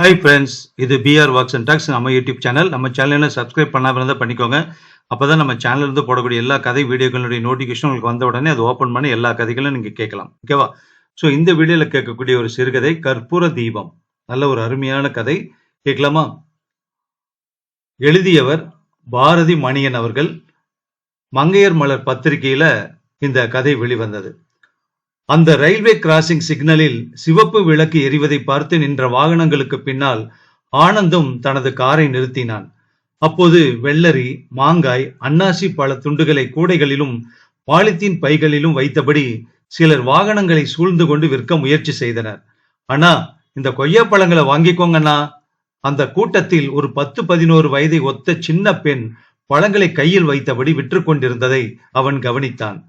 Hi friends இது PR works and talks நம்ம YouTube channel நம்ம சேனலை சப்ஸ்கிரைப் பண்ணாமல் இருந்தால் பண்ணிக்கோங்க. அப்பதான் நம்ம சேனல்ல இருந்து போடக்கூடிய எல்லா கதை வீடியோக்களுடைய நோட்டிஃபிகேஷன் உங்களுக்கு வந்த உடனே அது ஓப்பன் பண்ணி எல்லா கதைகளும் நீங்கள் கேட்கலாம். ஓகேவா ஸோ இந்த வீடியோவில் கேட்கக்கூடிய ஒரு சிறுகதை கற்பூர தீபம். நல்ல ஒரு அருமையான கதை. கேட்கலாமா? எழுதியவர் பாரதி மணியன் அவர்கள் மங்கையர் மலர் பத்திரிகையில் இந்த கதை வெளிவந்தது. அந்த ரயில்வே கிராசிங் சிக்னலில் சிவப்பு விளக்கு எரிவதை பார்த்து நின்ற வாகனங்களுக்கு பின்னால் ஆனந்தும் தனது காரை நிறுத்தினான். அப்போது வெள்ளரி மாங்காய் அன்னாசி பல துண்டுகளை கூடைகளிலும் பாலித்தீன் பைகளிலும் வைத்தபடி சிலர் வாகனங்களை சூழ்ந்து கொண்டு விற்க முயற்சி செய்தனர். அண்ணா இந்த கொய்யா பழங்களை வாங்கிக்கோங்கண்ணா. அந்த கூட்டத்தில் ஒரு பத்து பதினோரு வயதை ஒத்த சின்ன பெண் பழங்களை கையில் வைத்தபடி விற்று கொண்டிருந்ததை அவன் கவனித்தான்.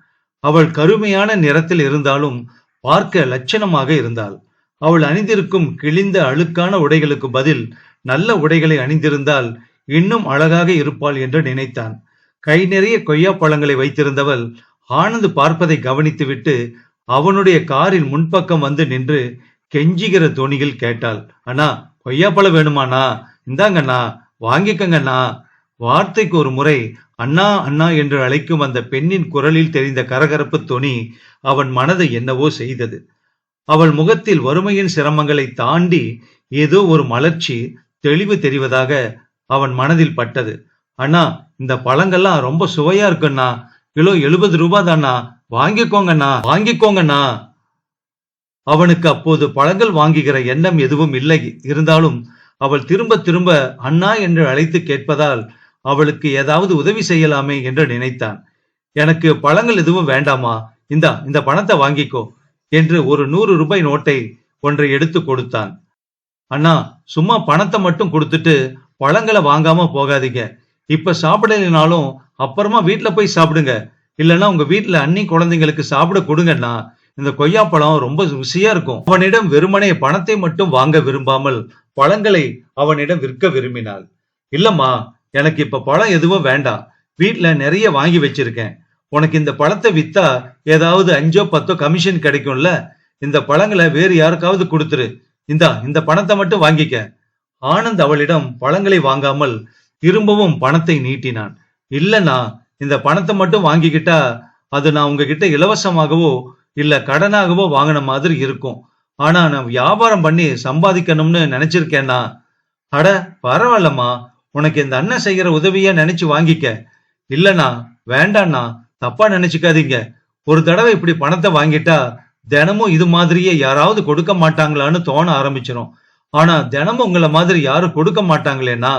அவள் கருமையான நிறத்தில் இருந்தாலும் பார்க்க லட்சணமாக இருந்தாள். அவள் அணிந்திருக்கும் கிழிந்த அழுக்கான உடைகளுக்கு பதில் நல்ல உடைகளை அணிந்திருந்தால் இன்னும் அழகாக இருப்பாள் என்று நினைத்தான். கை நிறைய கொய்யா பழங்களை வைத்திருந்தவள் ஆனந்த் பார்ப்பதை கவனித்துவிட்டு அவனுடைய காரின் முன்பக்கம் வந்து நின்று கெஞ்சுகிற தொனியில் கேட்டாள். அண்ணா கொய்யாப்பழம் வேணுமாண்ணா? இந்தாங்கண்ணா வாங்கிக்கங்கண்ணா. வார்த்தைக்கு ஒரு முறை அண்ணா அண்ணா என்று அழைக்கும் அந்த பெண்ணின் குரலில் தெரிந்த கரகரப்பு தொனி அவன் மனதை என்னவோ செய்தது. அவள் முகத்தில் வறுமையின் சிரமங்களை தாண்டி ஏதோ ஒரு மலர்ச்சி தெளிவு தெரிவதாக அவன் மனதில் பட்டது. அண்ணா இந்த பழங்கள்லாம் ரொம்ப சுவையா இருக்குண்ணா. கிலோ எழுபது ரூபாய் தானா வாங்கிக்கோங்கண்ணா வாங்கிக்கோங்கண்ணா. அவனுக்கு அப்போது பழங்கள் வாங்குகிற எண்ணம் எதுவும் இல்லை. இருந்தாலும் அவள் திரும்ப திரும்ப அண்ணா என்று அழைத்து கேட்பதால் அவளுக்கு ஏதாவது உதவி செய்யலாமே என்று நினைத்தான். எனக்கு பழங்கள் எதுவும் வேண்டாமா? இந்தா இந்த பணத்தை வாங்கிக்கோ என்று ஒரு நூறு ரூபாய் நோட்டை ஒன்றை எடுத்து கொடுத்தான். அண்ணா சும்மா பணத்தை மட்டும் கொடுத்துட்டு பழங்களை வாங்காம போகாதீங்க. இப்ப சாப்பிடலைனாலும் அப்புறமா வீட்டுல போய் சாப்பிடுங்க. இல்லைன்னா உங்க வீட்டுல அன்னி குழந்தைங்களுக்கு சாப்பிட கொடுங்கண்ணா இந்த கொய்யாப்பழம் ரொம்ப ருசியா இருக்கும். அவனிடம் வெறுமனே பணத்தை மட்டும் வாங்க விரும்பாமல் பழங்களை அவனிடம் விற்க விரும்பினாள். இல்லம்மா எனக்கு இப்ப பழம் எதுவும் வேண்டாம். வீட்ல நிறைய வாங்கி வச்சிருக்கேன். உனக்கு இந்த பழத்தை வித்தா ஏதாவது அஞ்சோ பத்தோ கமிஷன் கிடைக்கும்ல? இந்த பழங்களை வேறு யாருக்காவது கொடுத்துரு. இந்தா இந்த பணத்தை மட்டும் வாங்கிக்க. ஆனந்த் அவளிடம் பழங்களை வாங்காமல் திரும்பவும் பணத்தை நீட்டினான். இல்லனா இந்த பணத்தை மட்டும் வாங்கிக்கிட்டா அது நான் உங்ககிட்ட இலவசமாகவோ இல்ல கடனாகவோ வாங்கின மாதிரி இருக்கும். ஆனா நான் வியாபாரம் பண்ணி சம்பாதிக்கணும்னு நினைச்சிருக்கேன்னா அட பரவாயில்லம்மா. உனக்கு இந்த அண்ணன் செய்யற உதவிய நினைச்சு வாங்கிக்க. இல்லனா வேண்டாண்ணா தப்பா நினைச்சுக்காதீங்க. ஒரு தடவை இப்படி பணத்தை வாங்கிட்டா தினமும் இது மாதிரியே யாராவது கொடுக்க மாட்டாங்களான்னு தோண ஆரம்பிச்சிடும் ஆனா தினமும் உங்களை மாதிரி யாரும் கொடுக்க மாட்டாங்களேண்ணா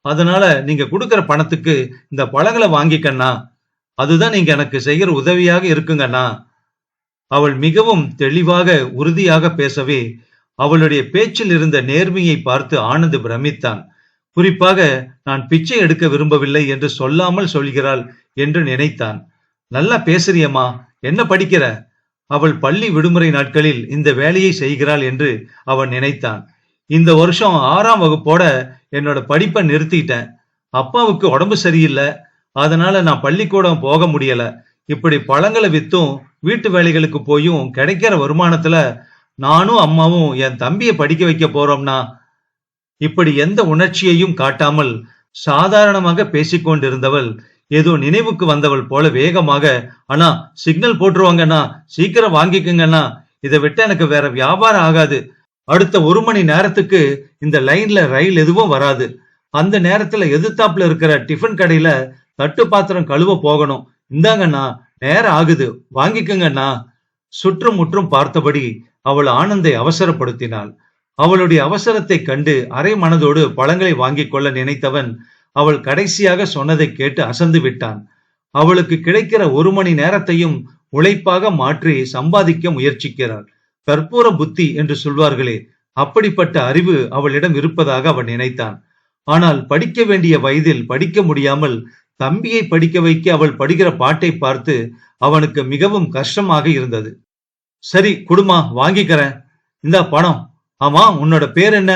அதனால நீங்க கொடுக்கற பணத்துக்கு இந்த பழங்களை வாங்கிக்கண்ணா. அதுதான் நீங்க எனக்கு செய்யற உதவியாக இருக்குங்கண்ணா. அவள் மிகவும் தெளிவாக உறுதியாக பேசவே அவளுடைய பேச்சில் இருந்த நேர்மையை பார்த்து ஆனந்த் பிரமித்தான். குறிப்பாக நான் பிச்சை எடுக்க விரும்பவில்லை என்று சொல்லாமல் சொல்கிறாள் என்று நினைத்தான். நல்லா பேசுறியம்மா என்ன படிக்கிற? அவள் பள்ளி விடுமுறை நாட்களில் இந்த வேலையை செய்கிறாள் என்று அவன் நினைத்தான். இந்த வருஷம் ஆறாம் வகுப்போட என்னோட படிப்பை நிறுத்திட்டேன். அப்பாவுக்கு உடம்பு சரியில்லை. அதனால நான் பள்ளிக்கூடம் போக முடியல. இப்படி பழங்களை வித்தும் வீட்டு வேலைகளுக்கு போயும் கிடைக்கிற வருமானத்துல நானும் அம்மாவும் என் தம்பியை படிக்க வைக்க போறோம்னா இப்படி எந்த உணர்ச்சியையும் காட்டாமல் சாதாரணமாக பேசிக்கொண்டிருந்தவள் ஏதோ நினைவுக்கு வந்தவள் போல வேகமாக அண்ணா சிக்னல் போட்டுருவாங்கண்ணா சீக்கிரம் வாங்கிக்கங்கண்ணா இதை விட்டு எனக்கு வேற வியாபாரம் ஆகாது. அடுத்த ஒரு மணி நேரத்துக்கு இந்த லைன்ல ரயில் எதுவும் வராது. அந்த நேரத்துல எதிர்த்தாப்புல இருக்கிற டிஃபன் கடையில தட்டு பாத்திரம் கழுவ போகணும். இந்தாங்கண்ணா நேரம் ஆகுது வாங்கிக்கங்கண்ணா. சுற்றும் முற்றும் பார்த்தபடி அவள் ஆனந்தை அவசரப்படுத்தினாள். அவளுடைய அவசரத்தை கண்டு அரை மனதோடு பழங்களை வாங்கிக் கொள்ள நினைத்தவன் அவள் கடைசியாக சொன்னதை கேட்டு அசந்து விட்டான். அவளுக்கு கிடைக்கிற ஒரு மணி நேரத்தையும் உழைப்பாக மாற்றி சம்பாதிக்க முயற்சிக்கிறாள். கற்பூர புத்தி என்று சொல்வார்களே அப்படிப்பட்ட அறிவு அவளிடம் இருப்பதாக அவன் நினைத்தான். ஆனால் படிக்க வேண்டிய வயதில் படிக்க முடியாமல் தம்பியை படிக்க வைக்க அவள் படிக்கிற பாட்டை பார்த்து அவனுக்கு மிகவும் கஷ்டமாக இருந்தது. சரி குடுமா வாங்கிக்கிறேன். இந்த பணம். ஆமா உன்னோட பேர் என்ன?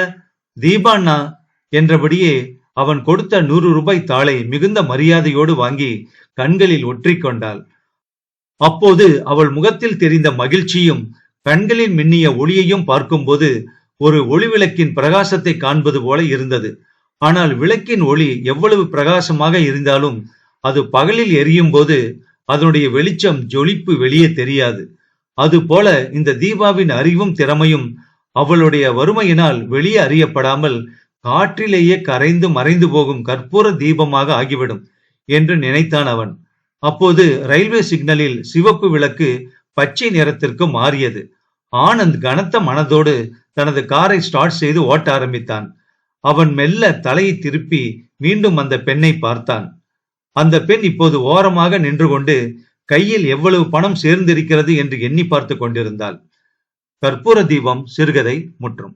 தீபாண்ணா என்றபடியே அவன் கொடுத்த நூறு ரூபாய் தாளை மிகுந்த மரியாதையோடு வாங்கி கண்களில் ஒற்றிக்கொண்டாள் அப்போது அவள் முகத்தில் தெரிந்த மகிழ்ச்சியும் கண்களில் மின்னிய ஒளியையும் பார்க்கும்போது ஒரு ஒளிவிளக்கின் பிரகாசத்தை காண்பது போல இருந்தது. ஆனால் விளக்கின் ஒளி எவ்வளவு பிரகாசமாக இருந்தாலும் அது பகலில் எரியும் போது அதனுடைய வெளிச்சம் ஜொலிப்பு வெளியே தெரியாது. அதுபோல இந்த தீபாவின் அறிவும் திறமையும் அவளுடைய வறுமையினால் வெளியே அறியப்படாமல் காற்றிலேயே கரைந்து மறைந்து போகும் கற்பூர தீபமாக ஆகிவிடும் என்று நினைத்தான் அவன். அப்போது ரயில்வே சிக்னலில் சிவப்பு விளக்கு பச்சை நிறத்திற்கு மாறியது. ஆனந்த் கனத்த மனதோடு தனது காரை ஸ்டார்ட் செய்து ஓட்ட ஆரம்பித்தான். அவன் மெல்ல தலையை திருப்பி மீண்டும் அந்த பெண்ணை பார்த்தான். அந்த பெண் இப்போது ஓரமாக நின்று கொண்டு கையில் எவ்வளவு பணம் சேர்ந்திருக்கிறது? என்று எண்ணி பார்த்து கொண்டிருந்தாள். கற்பூர தீபம் சிறுகதை முற்றும்.